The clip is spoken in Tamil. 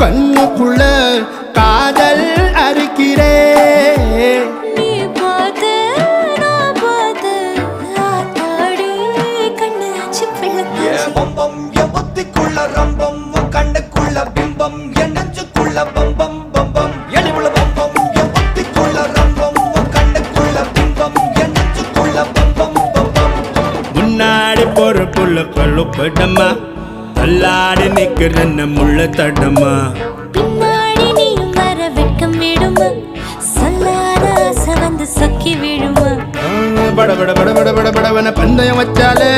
கண்ணுக்குள்ள காதல் அறுக்கிறே. புத்திக்குள்ள ரம்பம் கண்ணுக்குள்ள பிம்பம் என் நெஞ்சுக்குள்ள பம்பம் பம்பம். எளிவுள்ள பம்பம் என் புத்திக்குள்ள ரம்பம் கண்ணுக்குள்ள பிம்பம் என் நெஞ்சுக்குள்ள பம்பம் பம்பம். முன்னாடி போற புள்ள கழுப்படமா தள்ளாடி நிக்கிறன்ன முள்ள தடமா பின்னாடி நீயும் வர வெட்கம் விடுமா சொல்லாத ஆசை வந்து சொக்கி விழுமா பட பட பட பட பட படவன பந்தயம் வச்சாலே